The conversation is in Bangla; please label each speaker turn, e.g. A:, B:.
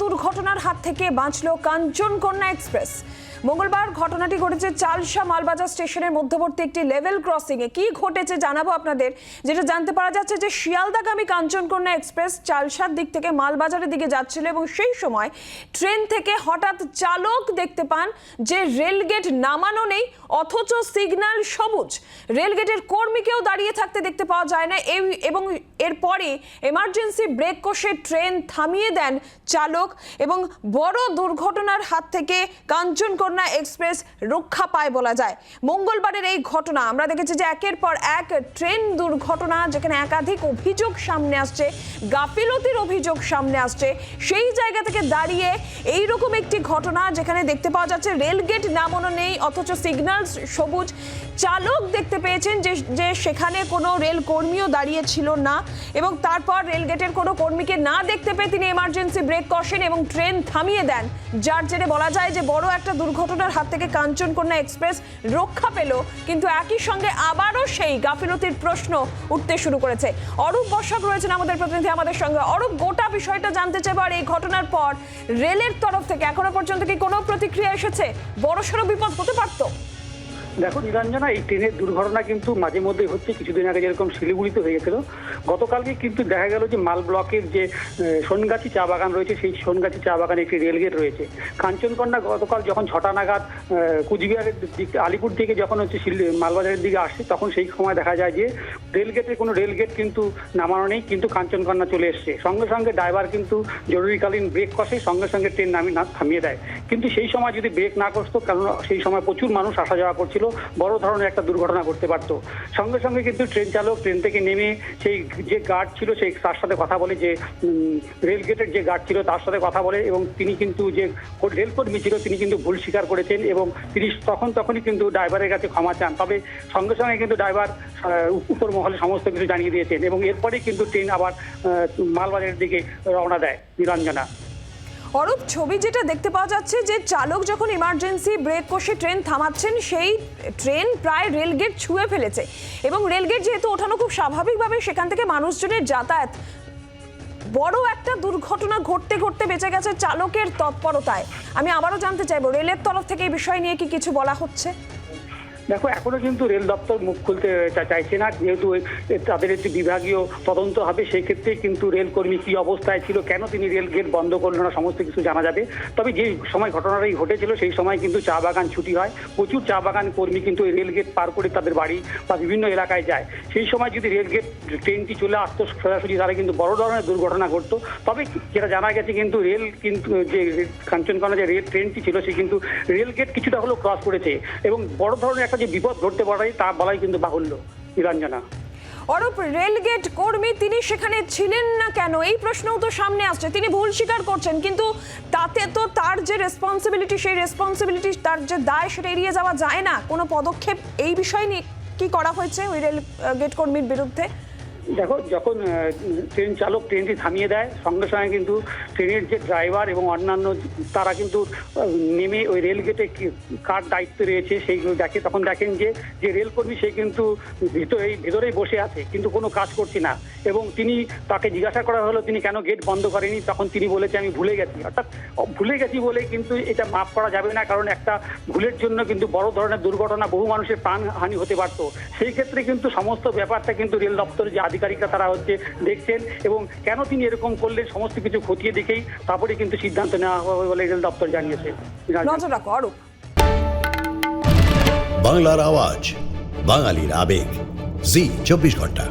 A: দুর্ঘটনার হাত থেকে বাঁচল কাঞ্চনকন্যা এক্সপ্রেস। মঙ্গলবার ঘটনাটি ঘটেছে চালসা মালবাজার স্টেশনের মধ্যবর্তী একটি লেভেল ক্রসিং এ কি ঘটেছে জানাব আপনাদের। যেটা জানতে পারা যাচ্ছে যে শিয়ালদাগামী কাঞ্চনকন্যা এক্সপ্রেস চালসার দিক থেকে মালবাজারের দিকে যাচ্ছিল এবং সেই সময় ট্রেন থেকে হঠাৎ চালক দেখতে পান যে রেলগেট নামানো নেই, অথচ সিগন্যাল সবুজ। রেলগেটের কর্মীকেও দাঁড়িয়ে থাকতে দেখতে পাওয়া যায় না। এই- এবং এরপরে এমার্জেন্সি ব্রেক কষে ট্রেন থামিয়ে দেন চালক এবং বড় দুর্ঘটনার হাত থেকে কাঞ্চনকন্যা এক্সপ্রেস রক্ষা পায় বলা যায়। মঙ্গলবারের এই ঘটনা, আমরা দেখেছি যে একের পর এক ট্রেন দুর্ঘটনা, যেখানে একাধিক অভিযোগ সামনে আসছে, গাফিলতির অভিযোগ সামনে আসছে। সেই জায়গা থেকে দাঁড়িয়ে এই রকম একটি ঘটনা, যেখানে দেখতে পাওয়া যাচ্ছে রেলগেট নামানো নেই, অথচ সিগন্যাল সবুজ। চালক দেখতে পেয়েছেন যে যে সেখানে কোনো রেল কর্মীও দাঁড়িয়ে ছিল না এবং তারপর রেলগেটের কোনো কর্মীকে না দেখতে পেয়ে তিনি এমার্জেন্সি ব্রেক কষেন এবং ট্রেন থামিয়ে দেন। যার জেরে বলা যায় যে বড় একটা দুর্ঘটনার হাত থেকে কাঞ্চনকন্যা এক্সপ্রেস রক্ষা পেল, কিন্তু একই সঙ্গে আবারও সেই গাফিলতির প্রশ্ন উঠতে শুরু করেছে। অরূপ বর্ষক রয়েছেন আমাদের প্রতিনিধি, আমাদের সঙ্গে। অরূপ, গোটা বিষয়টা জানতে চাইবার এই ঘটনার পর রেলের তরফ থেকে এখনও পর্যন্ত কি কোনো প্রতিক্রিয়া এসেছে? বড়সড় বিপদ হতে পারতো?
B: দেখো নিরঞ্জনা, এই ট্রেনের দুর্ঘটনা কিন্তু মাঝে মধ্যে হচ্ছে। কিছুদিন আগে যেরকম শিলিগুড়িতে হয়ে গেছিল, গতকালকে কিন্তু দেখা গেল যে মাল ব্লকের যে সোনগাছি চা বাগান রয়েছে, সেই সোনগাছি চা বাগানে একটি রেলগেট রয়েছে। কাঞ্চনকন্যা গতকাল যখন ছটা নাগাদ কুচবিহারের দিক, আলিপুর থেকে যখন হচ্ছে মালবাজারের দিকে আসছে, তখন সেই সময় দেখা যায় যে রেলগেটে কোনো রেলগেট কিন্তু নামানো নেই, কিন্তু কাঞ্চনকন্যা চলে এসছে। সঙ্গে সঙ্গে ড্রাইভার কিন্তু জরুরিকালীন ব্রেক কষে, সঙ্গে সঙ্গে ট্রেন নামিয়ে থামিয়ে দেয়। কিন্তু সেই সময় যদি ব্রেক না করতো কারণ সেই সময় প্রচুর মানুষ আসা যাওয়া করছিল বড় ধরনের একটা দুর্ঘটনা ঘটতে পারতো। সঙ্গে সঙ্গে কিন্তু ট্রেন চালক ট্রেন থেকে নেমে সেই যে গার্ড ছিল সেই তার সাথে কথা বলে যে রেল গেটের যে গার্ড ছিল তার সাথে কথা বলে এবং তিনি কিন্তু যে কো- রেল ছিল তিনি কিন্তু ভুল স্বীকার করেছেন এবং তিনি তখন তখনই কিন্তু ড্রাইভারের কাছে ক্ষমা চান। তবে সঙ্গে সঙ্গে কিন্তু ড্রাইভার উপর মহলে সমস্ত কিছু জানিয়ে দিয়েছেন এবং এরপরে কিন্তু ট্রেন আবার মালবাজারের দিকে রওনা দেয় নিরঞ্জনা।
A: অরূপ ছবি যেটা দেখতে পাওয়া যাচ্ছে যে চালক যখন ইমার্জেন্সি ব্রেক কষে ট্রেন থামাচ্ছেন, সেই ট্রেন প্রায় রেলগেট ছুঁয়ে ফেলেছে। এবং রেলগেট যেহেতু ওঠানো খুব স্বাভাবিকভাবে, সেখান থেকে মানুষজনের যাতায়াত। বড় একটা দুর্ঘটনা ঘটতে ঘটতে বেঁচে গেছে চালকের তৎপরতায়। আমি আবারও জানতে চাইব রেলের তরফ থেকে এই বিষয় নিয়ে কি কিছু বলা হচ্ছে?
B: দেখো, এখনও কিন্তু রেল দপ্তর মুখ খুলতে চাইছে না। যেহেতু তাদের একটি বিভাগীয় তদন্ত হবে সেই ক্ষেত্রে কিন্তু রেল কর্মী কি অবস্থায় ছিল, কেন তিনি রেল গেট বন্ধ করল না, সমস্ত কিছু জানা যাবে। তবে যে সময় ঘটনাটাই ঘটেছিল, সেই সময় কিন্তু চা বাগান ছুটি হয়। প্রচুর চা বাগান কর্মী কিন্তু রেল গেট পার করে তাদের বাড়ি বা বিভিন্ন এলাকায় যায়। সেই সময় যদি রেল গেট ট্রেনটি চলে আসতো সোজাসুজি, তাহলে কিন্তু বড় ধরনের দুর্ঘটনা ঘটতো। তবে যেটা জানা গেছে কিন্তু রেল কিন্তু, যে কাঞ্চনকন্যা যে রেল ট্রেনটি ছিল, সে কিন্তু রেল গেট কিছুটা হলেও ক্রস করেছে। এবং বড় ধরনের একটা যে বিপদ ঘটতে পারে তা বলাই কিন্তু বাহুল্য নিরঞ্জনা
A: অরূপ, রেলগেট কর্মী তিনি সেখানে ছিলেন না কেন? এই প্রশ্নও তো সামনে আসছে। তিনি ভুল স্বীকার করছেন, কিন্তু তাতে তো তার যে রেসপন্সিবিলিটি সেই রেসপন্সিবিলিটি তার যে দায়, সেটা এড়িয়ে যাওয়া যায় না। কোনো পদক্ষেপ এই বিষয় নিয়ে কি করা হয়েছে ওই রেল গেট কর্মীর বিরুদ্ধে?
B: দেখো, যখন ট্রেন চালক ট্রেনটি থামিয়ে দেয়, সঙ্গে সঙ্গে কিন্তু ট্রেনের যে ড্রাইভার এবং অন্যান্য তারা কিন্তু নেমে ওই রেল গেটে কার দায়িত্ব রয়েছে সেইগুলো দেখে, তখন দেখেন যে যে রেলকর্মী সে কিন্তু ভিতরেই, ভেতরেই বসে আছে, কিন্তু কোনো কাজ করছে না। এবং তিনি তাকে জিজ্ঞাসা করা হলো, তিনি কেন গেট বন্ধ করেনি? তখন তিনি বলেছে, আমি ভুলে গেছি। অর্থাৎ ভুলে গেছি বলে কিন্তু এটা মাফ করা যাবে না, কারণ একটা ভুলের জন্য কিন্তু বড় ধরনের দুর্ঘটনা, বহু মানুষের প্রাণ হানি হতে পারতো। সেই ক্ষেত্রে কিন্তু সমস্ত ব্যাপারটা কিন্তু রেল দপ্তরের যে আধিকারিকরা তারা হচ্ছে দেখছেন এবং কেন তিনি এরকম করলেন সমস্ত কিছু খতিয়ে দেখেই তারপরে কিন্তু সিদ্ধান্ত নেওয়া হবে বলে রেল দপ্তর জানিয়েছে।
C: বাংলার আওয়াজ বাঙালির আবেগ। জি চব্বিশ ঘণ্টা।